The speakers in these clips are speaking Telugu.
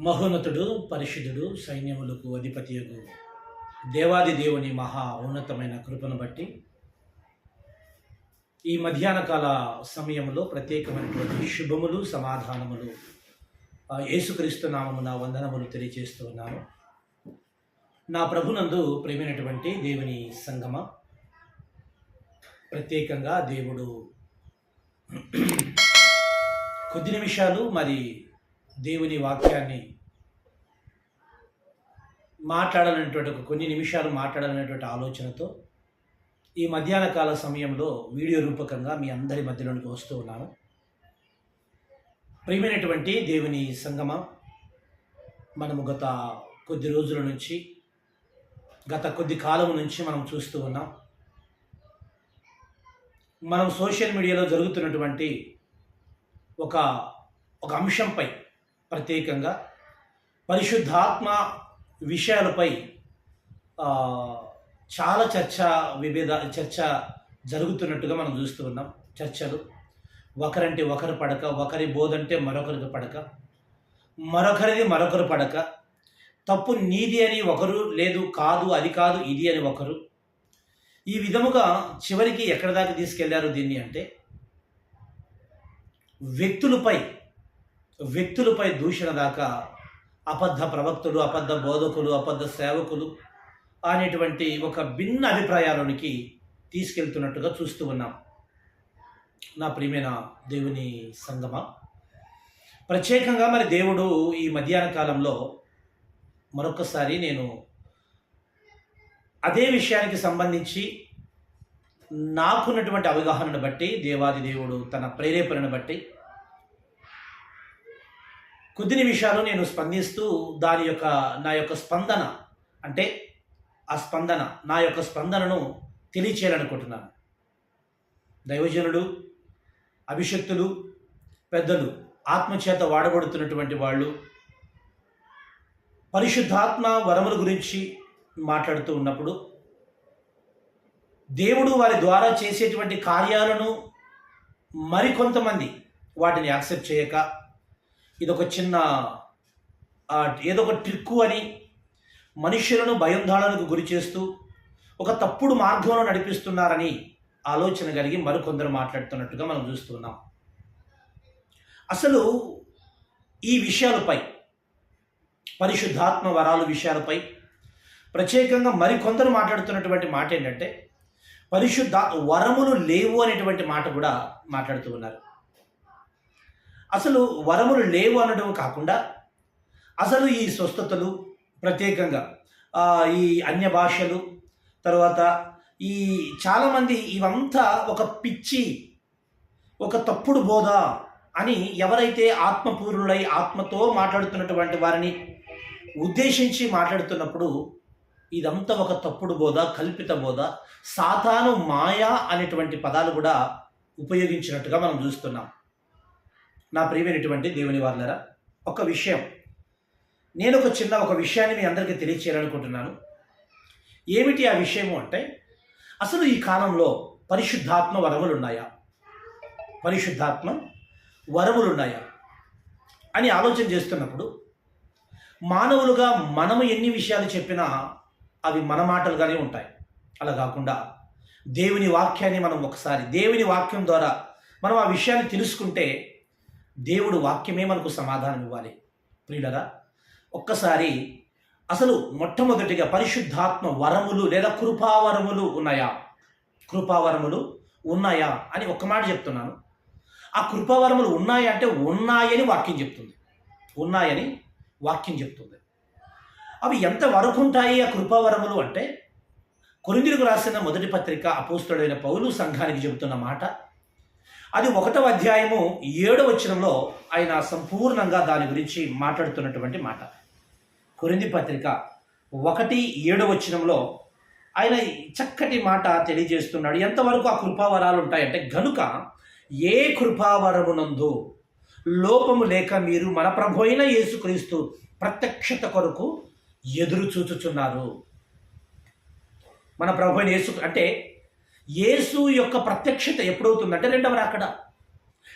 మహోన్నతుడు పరిశుద్ధుడు సైన్యములకు అధిపతియగు దేవాది దేవుని మహా ఉన్నతమైన కృపను బట్టి ఈ మధ్యాహ్న కాల సమయంలో ప్రత్యేకమైనటువంటి శుభములు సమాధానములు యేసుక్రీస్తు నామమున వందనములు తెలియజేస్తూ ఉన్నాను. నా ప్రభునందు ప్రేమైనటువంటి దేవుని సంగమ. ప్రత్యేకంగా దేవుడు కొద్ది నిమిషాలు మరి దేవుని వాక్యాన్ని మాట్లాడాలనేటువంటి ఒక కొన్ని నిమిషాలు మాట్లాడాలనేటువంటి ఆలోచనతో ఈ మధ్యాహ్న కాల సమయంలో వీడియో రూపకంగా మీ అందరి మధ్యలోనికి వస్తూ ఉన్నాను. ప్రియమైనటువంటి దేవుని సంగమ మనము గత కొద్ది రోజుల నుంచి గత కొద్ది కాలం నుంచి మనం చూస్తూ ఉన్నాం. మనం సోషల్ మీడియాలో జరుగుతున్నటువంటి ఒక ఒక అంశంపై ప్రత్యేకంగా పరిశుద్ధాత్మ విషయాలపై చాలా చర్చ విభేద చర్చ జరుగుతున్నట్టుగా మనం చూస్తూ ఉన్నాం. చర్చలు. ఒకరంటే ఒకరు పడక ఒకరి బోధంటే మరొకరికి పడక మరొకరిది మరొకరు పడక తప్పు నీది అని ఒకరు లేదు కాదు అది కాదు ఇది అని ఒకరు. ఈ విధముగా చివరికి ఎక్కడి దాకా తీసుకెళ్ళారు దీన్ని అంటే వ్యక్తులపై వ్యక్తులపై దూషణ దాకా అబద్ధ ప్రవక్తులు అబద్ధ బోధకులు అబద్ధ సేవకులు అనేటువంటి ఒక భిన్న అభిప్రాయాలోనికి తీసుకెళ్తున్నట్టుగా చూస్తూ ఉన్నాం. నా ప్రియమైన దేవుని సంగమ ప్రత్యేకంగా మరి దేవుడు ఈ మధ్యాహ్న కాలంలో మరొకసారి నేను అదే విషయానికి సంబంధించి నాకున్నటువంటి అవగాహనను బట్టి దేవాది దేవుడు తన ప్రేరేపణను బట్టి కొద్ది నిమిషాలు నేను స్పందిస్తూ దాని యొక్క నా యొక్క స్పందన అంటే ఆ స్పందన నా యొక్క స్పందనను తెలియచేయాలనుకుంటున్నాను. దైవజనుడు అభిషక్తులు పెద్దలు ఆత్మచేత వాడబడుతున్నటువంటి వాళ్ళు పరిశుద్ధాత్మ వరముల గురించి మాట్లాడుతూ ఉన్నప్పుడు దేవుడు వారి ద్వారా చేసేటువంటి కార్యాలను మరికొంతమంది వాటిని యాక్సెప్ట్ చేయక ఇదొక చిన్న ఏదో ఒక ట్రిక్కు అని మనుషులను భయోందాళనకు గురి చేస్తూ ఒక తప్పుడు మార్గంలో నడిపిస్తున్నారని ఆలోచన కలిగి మరికొందరు మాట్లాడుతున్నట్టుగా మనం చూస్తున్నాం అసలు ఈ విషయాలపై పరిశుద్ధాత్మ వరాలు విషయాలపై ప్రత్యేకంగా మరికొందరు మాట్లాడుతున్నటువంటి మాట ఏంటంటే పరిశుద్ధ వరములు లేవు అనేటువంటి మాట కూడా మాట్లాడుతూ ఉన్నారు. అసలు వరములు లేవు అనడం కాకుండా అసలు ఈ స్వస్థతలు ప్రత్యేకంగా ఈ అన్య భాషలు తర్వాత ఈ చాలామంది ఇవంతా ఒక పిచ్చి ఒక తప్పుడు బోధ అని ఎవరైతే ఆత్మపూర్ణులై ఆత్మతో మాట్లాడుతున్నటువంటి వారిని ఉద్దేశించి మాట్లాడుతున్నప్పుడు ఇదంతా ఒక తప్పుడు బోధ కల్పిత బోధ సాతాను మాయా అనేటువంటి పదాలు కూడా ఉపయోగించినట్టుగా మనం చూస్తున్నాం. నా ప్రియమైనటువంటి దేవుని వాళ్ళరా ఒక విషయం. నేను ఒక చిన్న ఒక విషయాన్ని మీ అందరికీ తెలియచేయాలనుకుంటున్నాను. ఏమిటి ఆ విషయము అంటే అసలు ఈ కాలంలో పరిశుద్ధాత్మ వరములు ఉన్నాయా పరిశుద్ధాత్మ వరములు ఉన్నాయా అని ఆలోచన చేస్తున్నప్పుడు మానవులుగా మనము ఎన్ని విషయాలు చెప్పినా అవి మన మాటలుగానే ఉంటాయి. అలా కాకుండా దేవుని వాక్యాన్ని మనం ఒకసారి దేవుని వాక్యం ద్వారా మనం ఆ విషయాన్ని తెలుసుకుంటే దేవుడు వాక్యమే మనకు సమాధానం ఇవ్వాలి. ప్రియులరా ఒక్కసారి అసలు మొట్టమొదటిగా పరిశుద్ధాత్మ వరములు లేదా కృపావరములు ఉన్నాయా? కృపావరములు ఉన్నాయా అని ఒక్క మాట చెప్తున్నాను. ఆ కృపావరములు ఉన్నాయా అంటే ఉన్నాయని వాక్యం చెప్తుంది. ఉన్నాయని వాక్యం చెప్తుంది. అవి ఎంత వరకు ఉంటాయి ఆ కృపావరములు అంటే? కొరిందులకు రాసిన మొదటి పత్రిక అపోస్తుడైన పౌలు సంఘానికి చెబుతున్న మాట అది ఒకటవ అధ్యాయము ఏడవ వచనంలో ఆయన సంపూర్ణంగా దాని గురించి మాట్లాడుతున్నటువంటి మాట. కొరింది పత్రిక ఒకటి ఏడవ వచనంలో ఆయన చక్కటి మాట తెలియజేస్తున్నాడు. ఎంతవరకు ఆ కృపావరాలు ఉంటాయంటే గనుక ఏ కృపావరమునందు లోపము లేక మీరు మన ప్రభు అయిన యేసుక్రీస్తు ప్రత్యక్షత కొరకు ఎదురు చూచుచున్నారు. మన ప్రభు అయిన యేసు అంటే యేసు యొక్క ప్రత్యక్షత ఎప్పుడవుతుందంటే రెండవ రాకడ.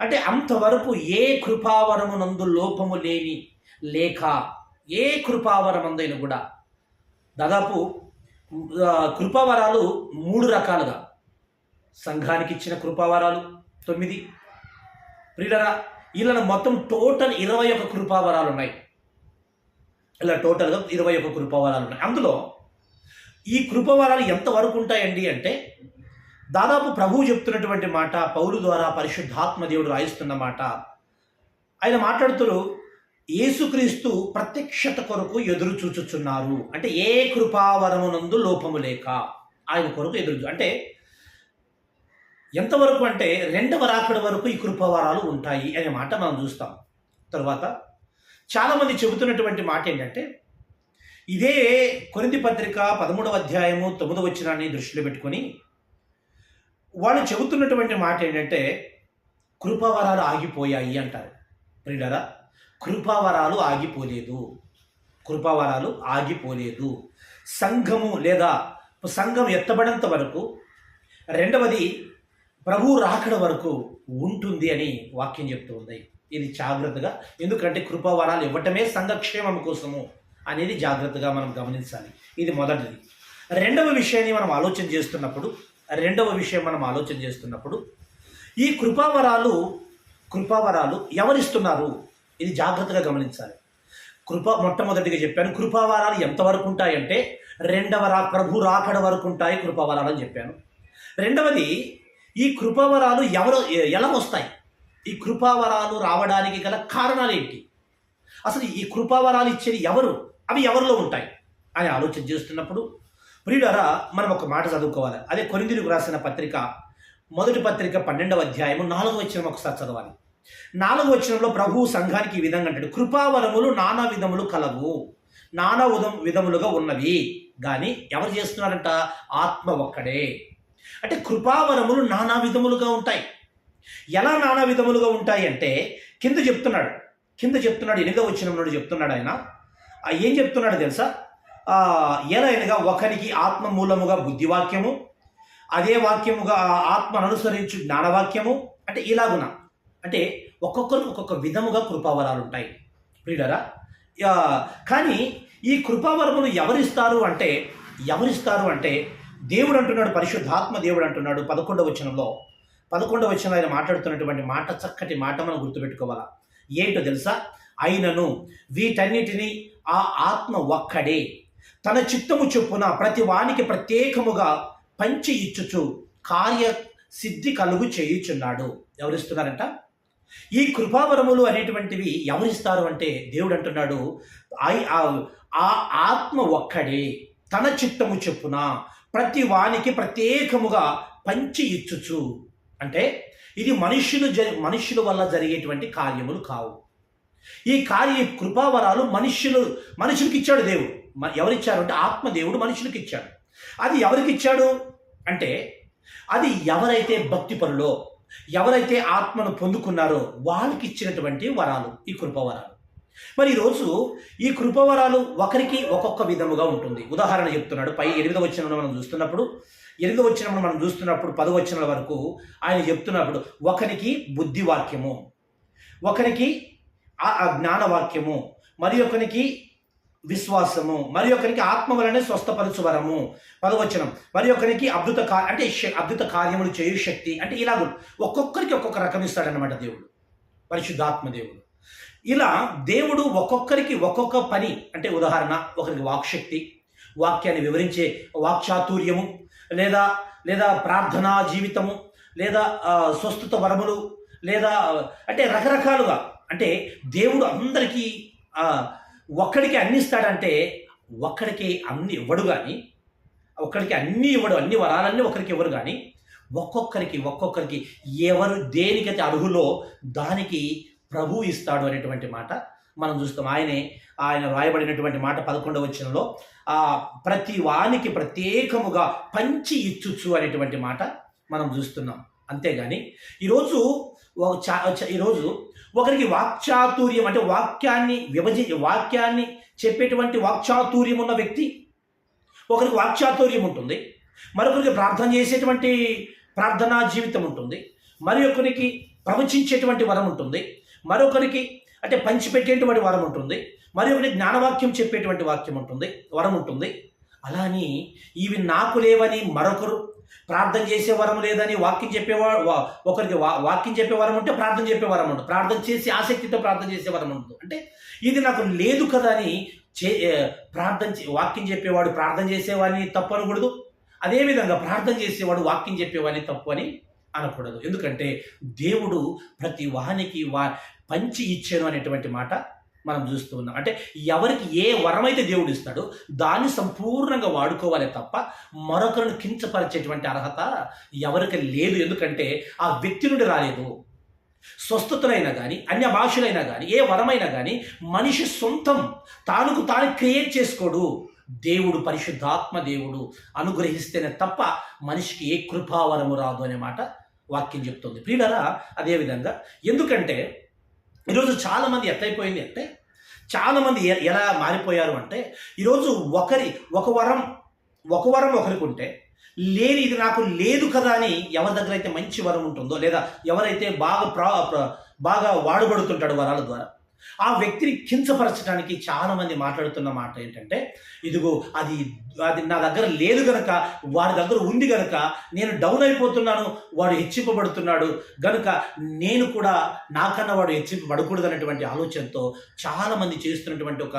అంటే అంతవరకు ఏ కృపావరమునందు లోపము లేని లేక ఏ కృపావరమందైనా కూడా దాదాపు కృపావరాలు మూడు రకాలుగా. సంఘానికి ఇచ్చిన కృపావరాలు తొమ్మిది. ప్రియులరా ఇలా మొత్తం టోటల్ ఇరవై ఒక కృపావరాలు ఉన్నాయి. ఇలా టోటల్గా ఇరవై ఒక కృపావరాలు ఉన్నాయి. అందులో ఈ కృపవరాలు ఎంతవరకు ఉంటాయండి అంటే దాదాపు ప్రభువు చెప్తున్నటువంటి మాట పౌరు ద్వారా పరిశుద్ధాత్మ దేవుడు రాయిస్తున్న మాట. ఆయన మాట్లాడుతూ యేసుక్రీస్తు ప్రత్యక్షత కొరకు ఎదురు చూచుచున్నారు. అంటే ఏ కృపావరమునందు లోపము లేక. ఆయన కొరకు ఎదురు అంటే ఎంతవరకు అంటే రెండవ రాకడ వరకు ఈ కృపావరాలు ఉంటాయి అనే మాట మనం చూస్తాం. తర్వాత చాలామంది చెబుతున్నటువంటి మాట ఏంటంటే ఇదే కొరింది పత్రిక పదమూడవ అధ్యాయము తొమ్మిదవ వచ్చినాన్ని దృష్టిలో పెట్టుకొని వాళ్ళు చెబుతున్నటువంటి మాట ఏంటంటే కృపావరాలు ఆగిపోయాయి అంటారు. ప్రియులరా కృపావరాలు ఆగిపోలేదు. కృపావరాలు ఆగిపోలేదు. సంఘము లేదా సంఘం ఎత్తబడేంత వరకు రెండవది ప్రభు రాకడ వరకు ఉంటుంది అని వాక్యం చెప్తూ ఉంది. ఇది జాగ్రత్తగా ఎందుకంటే కృపావరాలు ఇవ్వటమే సంఘక్షేమం కోసము అనేది జాగ్రత్తగా మనం గమనించాలి. ఇది మొదటిది. రెండవ విషయాన్ని మనం ఆలోచన చేస్తున్నప్పుడు రెండవ విషయం మనం ఆలోచన చేస్తున్నప్పుడు ఈ కృపావరాలు కృపావరాలు ఎవరిస్తున్నారు? ఇది జాగ్రత్తగా గమనించాలి. కృప మొట్టమొదటిగా చెప్పాను కృపావరాలు ఎంతవరకు ఉంటాయంటే రెండవ రా ప్రభు రాకడ వరకు ఉంటాయి కృపావరాలు అని చెప్పాను. రెండవది ఈ కృపావరాలు ఎవరు ఎలా వస్తాయి? ఈ కృపావరాలు రావడానికి గల కారణాలు ఏంటి? అసలు ఈ కృపావరాలు ఇచ్చేది ఎవరు? అవి ఎవరిలో ఉంటాయి? అని ఆలోచన చేస్తున్నప్పుడు ప్రియులరా మనం ఒక మాట చదువుకోవాలి. అదే కొరిందులకు రాసిన పత్రిక మొదటి పత్రిక పన్నెండవ అధ్యాయము నాలుగవ వచ్చిన ఒకసారి చదవాలి. నాలుగవ వచనంలో ప్రభు సంఘానికి ఈ విధంగా అంటాడు. కృపావరములు నానా విధములు కలవు నానా ఉదం విధములుగా ఉన్నవి కానీ ఎవరు చేస్తున్నారంట? ఆత్మ ఒక్కడే. అంటే కృపావరములు నానా విధములుగా ఉంటాయి. ఎలా నానా విధములుగా ఉంటాయి అంటే కింద చెప్తున్నాడు. కింద చెప్తున్నాడు ఎనిమిదవ వచ్చిన నుండి చెప్తున్నాడు ఆయన. ఏం చెప్తున్నాడు తెలుసా? ఆ, ఎలా ఒకరికి ఆత్మ మూలముగా బుద్ధివాక్యము అదే వాక్యముగా ఆ ఆత్మను అనుసరించు జ్ఞానవాక్యము అంటే ఇలాగున. అంటే ఒక్కొక్కరు ఒక్కొక్క విధముగా కృపావరాలు ఉంటాయి ప్రియుడరా కానీ ఈ కృపావరములు ఎవరిస్తారు అంటే ఎవరిస్తారు అంటే దేవుడు అంటున్నాడు పరిశుద్ధాత్మ దేవుడు అంటున్నాడు పదకొండవ వచనంలో. పదకొండవ వచనంలో ఆయన మాట్లాడుతున్నటువంటి మాట చక్కటి మాట మనం గుర్తుపెట్టుకోవాలా. ఏంటో తెలుసా? అయినను వీటన్నిటిని ఆ ఆత్మ ఒక్కడే. తన చిత్తము చొప్పున ప్రతి వానికి ప్రత్యేకముగా పంచి ఇచ్చుచు కార్య సిద్ధి కలుగు చేయుచున్నాడు. ఎవరిస్తున్నారంట? ఈ కృపావరములు అనేటువంటివి ఎవరిస్తారు అంటే దేవుడు అంటున్నాడు ఐ- ఆ- ఆ ఆత్మ ఒక్కడే తన చిత్తము చొప్పున ప్రతి వానికి ప్రత్యేకముగా పంచి ఇచ్చుచు. అంటే ఇది మనుష్యులు జ మనుష్యుల వల్ల జరిగేటువంటి కార్యములు కావు. ఈ కార్య కృపావరాలు మనుష్యులు మనుషులకి ఇచ్చాడు దేవుడు. ఎవరిచ్చారు అంటే ఆత్మదేవుడు మనుషులకి ఇచ్చాడు అది ఎవరికి ఇచ్చాడు అంటే అది ఎవరైతే భక్తి పనులో ఎవరైతే ఆత్మను పొందుకున్నారో వాళ్ళకి ఇచ్చినటువంటి వరాలు ఈ కృపవరాలు. మరి ఈరోజు ఈ కృపవరాలు ఒకరికి ఒక్కొక్క విధముగా ఉంటుంది. ఉదాహరణ చెప్తున్నాడు. పై ఎనిమిదవ వచనంలో మనం చూస్తున్నప్పుడు ఎనిమిదవ వచనంలో మనం చూస్తున్నప్పుడు పదవ వచనాల వరకు ఆయన చెప్తున్నప్పుడు ఒకరికి బుద్ధివాక్యము ఒకరికి ఆ ఆ జ్ఞానవాక్యము మరి ఒకరికి విశ్వాసము. మరి ఒకరికి ఆత్మ వలనే స్వస్థపరచు వరము. పదవచనం. మరి ఒకరికి అద్భుత కార్య అంటే అద్భుత కార్యములు చేయు శక్తి. అంటే ఇలాగ ఒక్కొక్కరికి ఒక్కొక్క రకం ఇస్తాడనమాట దేవుడు. పరిశుద్ధాత్మ దేవుడు. ఇలా దేవుడు ఒక్కొక్కరికి ఒక్కొక్క పని అంటే ఉదాహరణ ఒకరికి వాక్శక్తి వాక్యాన్ని వివరించే వాక్చాతుర్యము లేదా లేదా ప్రార్థనా జీవితము లేదా స్వస్థత వరములు లేదా అంటే రకరకాలుగా అంటే దేవుడు అందరికీ ఒక్కడికి అన్ని ఇస్తాడంటే ఒక్కడికి అన్ని ఇవ్వడు కానీ ఒక్కడికి అన్ని ఇవ్వడు అన్ని వరాలన్నీ ఒకరికి ఇవ్వరు కానీ ఒక్కొక్కరికి ఒక్కొక్కరికి ఎవరు దేనికైతే అర్హులో దానికి ప్రభు ఇస్తాడు అనేటువంటి మాట మనం చూస్తాం. ఆయనే ఆయన రాయబడినటువంటి మాట పదకొండవ వచనంలో ఆ ప్రతి వానికి ప్రత్యేకముగా పంచి ఇచ్చుచ్చు అనేటువంటి మాట మనం చూస్తున్నాం. అంతేగాని ఈరోజు ఈరోజు ఒకరికి వాక్చాతుర్యం అంటే వాక్యాన్ని విభజి వాక్యాన్ని చెప్పేటువంటి వాక్చాతుర్యం ఉన్న వ్యక్తి ఒకరికి వాక్చాతుర్యం ఉంటుంది మరొకరికి ప్రార్థన చేసేటువంటి ప్రార్థనా జీవితం ఉంటుంది మరి ఒకరికి ప్రవచించేటువంటి వరం ఉంటుంది మరొకరికి అంటే పంచిపెట్టేటువంటి వరం ఉంటుంది మరి ఒకటి జ్ఞానవాక్యం చెప్పేటువంటి వాక్యం ఉంటుంది వరం ఉంటుంది. అలా అని ఇవి నాకు లేవని మరొకరు ప్రార్థన చేసే వరం లేదని వాక్యం చెప్పేవాడు ఒకరికి వా- వాక్యం చెప్పే వరం ఉంటే ప్రార్థన చెప్పే వరం ఉంటుంది ప్రార్థన చేసి ఆసక్తితో ప్రార్థన చేసే వరం ఉంటుంది అంటే ఇది నాకు లేదు కదా అని చే ప్రార్థన వాక్యం చెప్పేవాడు ప్రార్థన చేసేవాడిని తప్పు అనకూడదు. అదేవిధంగా ప్రార్థన చేసేవాడు వాక్యం చెప్పేవాడిని తప్పు అని అనకూడదు. ఎందుకంటే దేవుడు ప్రతి వానికి వా పంచి ఇచ్చాను అనేటువంటి మాట మనం చూస్తూ ఉన్నాం. అంటే ఎవరికి ఏ వరం అయితే దేవుడు ఇస్తాడో దాన్ని సంపూర్ణంగా వాడుకోవాలి తప్ప మరొకరిని కించపరిచేటువంటి అర్హత ఎవరికి లేదు. ఎందుకంటే ఆ వ్యక్తి నుండి రాలేదు. స్వస్థతలైనా కానీ అన్య భాషలైనా కానీ ఏ వరమైనా కానీ మనిషి సొంతం తానుకు తాను క్రియేట్ చేసుకోడు. దేవుడు పరిశుద్ధాత్మ దేవుడు అనుగ్రహిస్తేనే తప్ప మనిషికి ఏ కృపావరము రాదు అనే మాట వాక్యం చెప్తుంది. ప్రియులరా అదేవిధంగా ఎందుకంటే ఈరోజు చాలామంది ఎట్లయిపోయింది అంటే చాలామంది ఎ- ఎలా మారిపోయారు అంటే ఈరోజు ఒకరి ఒక వరం ఒక వరం ఒకరికి ఉంటే లేని ఇది నాకు లేదు కదా అని ఎవరి దగ్గర అయితే మంచి వరం ఉంటుందో లేదా ఎవరైతే బాగా ప్రా బాగా వాడబడుతుంటాడు వరాల ద్వారా ఆ వ్యక్తిని కించపరచడానికి చాలామంది మాట్లాడుతున్న మాట ఏంటంటే ఇదిగో అది అది నా దగ్గర లేదు గనక వారి దగ్గర ఉంది గనక నేను డౌన్ అయిపోతున్నాను వాడు హెచ్చింపబడుతున్నాడు గనుక నేను కూడా నాకన్నా వాడు హెచ్చింపబడకూడదు అనేటువంటి ఆలోచనతో చాలామంది చేస్తున్నటువంటి ఒక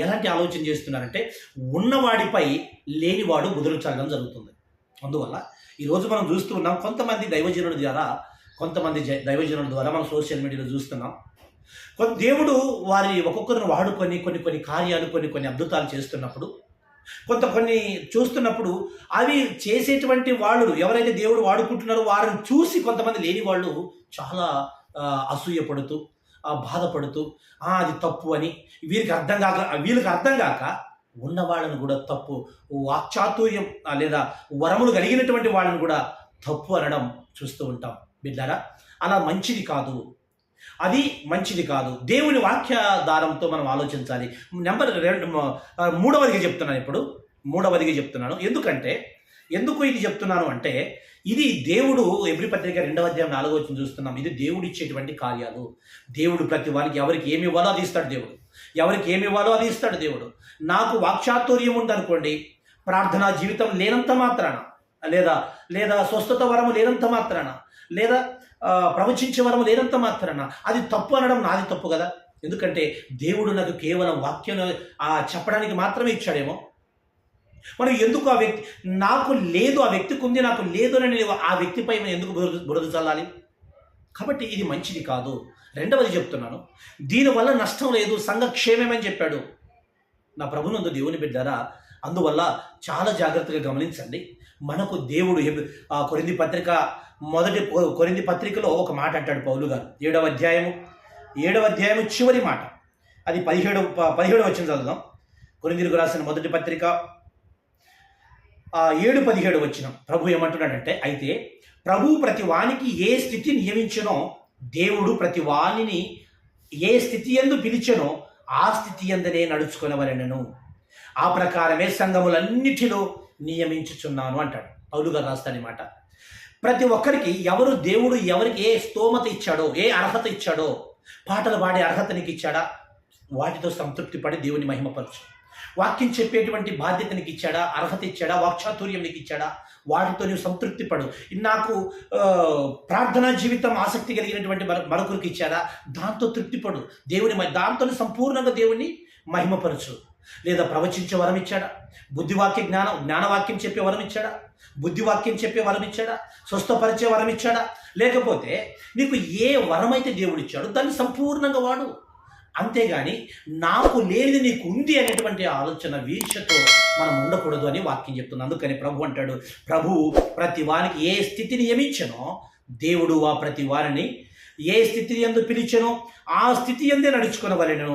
ఎలాంటి ఆలోచన చేస్తున్నారంటే ఉన్నవాడిపై లేనివాడు బుదురు చల్లడం జరుగుతుంది. అందువల్ల ఈరోజు మనం చూస్తూ ఉన్నాం కొంతమంది దైవజనుల ద్వారా కొంతమంది దైవజనుల ద్వారా మనం సోషల్ మీడియాలో చూస్తున్నాం కొంత దేవుడు వారి ఒక్కొక్కరిని వాడుకొని కొన్ని కొన్ని కార్యాలు కొన్ని కొన్ని అద్భుతాలు చేస్తున్నప్పుడు కొంత కొన్ని చూస్తున్నప్పుడు అవి చేసేటువంటి వాళ్ళు ఎవరైతే దేవుడు వాడుకుంటున్నారో వారిని చూసి కొంతమంది లేని వాళ్ళు చాలా అసూయపడుతూ బాధపడుతూ అది తప్పు అని వీరికి అర్థం కాక వీళ్ళకి అర్థం కాక ఉన్న వాళ్ళని కూడా తప్పు వాక్చాతుర్యం లేదా వరములు కలిగినటువంటి వాళ్ళని కూడా తప్పు అనడం చూస్తూ ఉంటాం. బిడ్డారా అలా మంచిది కాదు. అది మంచిది కాదు. దేవుని వాక్యాధారంతో మనం ఆలోచించాలి. నెంబర్ రెండు మూడవదిగా చెప్తున్నాను ఇప్పుడు. మూడవదిగా చెప్తున్నాను. ఎందుకంటే ఎందుకు ఇది చెప్తున్నాను అంటే ఇది దేవుడు ఎబ్రి పత్రిక రెండవ అధ్యాయం నాలుగో వచ్చిన చూస్తున్నాం. ఇది దేవుడు ఇచ్చేటువంటి కార్యాలు. దేవుడు ప్రతి వారికి ఎవరికి ఏమి ఇవ్వాలో అది ఇస్తాడు దేవుడు. ఎవరికి ఏమి ఇవ్వాలో అది ఇస్తాడు దేవుడు. నాకు వాక్చాతుర్యం ఉందనుకోండి ప్రార్థనా జీవితం లేనంత మాత్రాన లేదా లేదా స్వస్థత వరము లేనంత మాత్రాన లేదా ప్రవచించే వరము లేనంత మాత్రాన అది తప్పు అనడం నాది తప్పు కదా? ఎందుకంటే దేవుడు నాకు కేవలం వాక్యం చెప్పడానికి మాత్రమే ఇచ్చాడేమో. మనం ఎందుకు ఆ వ్యక్తి నాకు లేదు ఆ వ్యక్తికి ఉంది నాకు లేదు అని నేను ఆ వ్యక్తిపై నేను ఎందుకు బురద చల్లాలి? కాబట్టి ఇది మంచిది కాదు. రెండవది చెప్తున్నాను. దీనివల్ల నష్టం లేదు సంఘక్షేమమని చెప్పాడు. నా ప్రభునందు దేవుని బిడ్డారా అందువల్ల చాలా జాగ్రత్తగా గమనించండి. మనకు దేవుడు ఆ కొరింది పత్రిక మొదటి కొరింది పత్రికలో ఒక మాట అంటాడు పౌలు గారు. ఏడవ అధ్యాయము? ఏడవ అధ్యాయము చివరి మాట. అది పదిహేడు పదిహేడు వచ్చిన చదువుదాం. కొరిందిలకు రాసిన మొదటి పత్రిక ఆ ఏడు పదిహేడు వచ్చిన ప్రభు ఏమంటున్నాడంటే అయితే ప్రభు ప్రతి వానికి ఏ స్థితి నియమించనో దేవుడు ప్రతి వాణిని ఏ స్థితి ఎందు పిలిచనో ఆ స్థితి ఎందనే నడుచుకునవలెనను. ఆ ప్రకారమే సంఘములన్నిటిలో నియమించుచున్నాను అంటాడు. పౌలు గారు రాస్తాడనమాట ప్రతి ఒక్కరికి ఎవరు దేవుడు ఎవరికి ఏ స్తోమత ఇచ్చాడో ఏ అర్హత ఇచ్చాడో పాటలు పాడే అర్హత నీకు ఇచ్చాడా? వాటితో సంతృప్తి పడి దేవుని మహిమపరచు వాక్యం చెప్పేటువంటి బాధ్యత నీకు ఇచ్చాడా? అర్హత ఇచ్చాడా? వాక్చాతుర్యం నీకు ఇచ్చాడా? వాటితో నువ్వు సంతృప్తి పడు. నాకు ప్రార్థనా జీవితం ఆసక్తి కలిగినటువంటి మరొకరికి ఇచ్చాడా దాంతో తృప్తిపడు దేవుని మ- దాంతో సంపూర్ణంగా దేవుని మహిమపరచు లేదా ప్రవచించే వరం ఇచ్చాడా బుద్ధివాక్య జ్ఞానం జ్ఞానవాక్యం చెప్పే వరం ఇచ్చాడా బుద్ధివాక్యం చెప్పే వరం ఇచ్చాడా స్వస్థపరిచే వరం ఇచ్చాడా లేకపోతే నీకు ఏ వరం అయితే దేవుడు ఇచ్చాడో దాన్ని సంపూర్ణంగా వాడు. అంతేగాని నాకు లేనిది నీకు ఉంది అనేటువంటి ఆలోచన వీక్షతో మనం ఉండకూడదు అని వాక్యం చెప్తుంది. అందుకని ప్రభు అంటాడు ప్రభు ప్రతి వారికి ఏ స్థితిని నియమించనో దేవుడు ఆ ప్రతి వారిని ఏ స్థితి ఎందు పిలిచెనో ఆ స్థితి ఎందే నడుచుకునవలెను.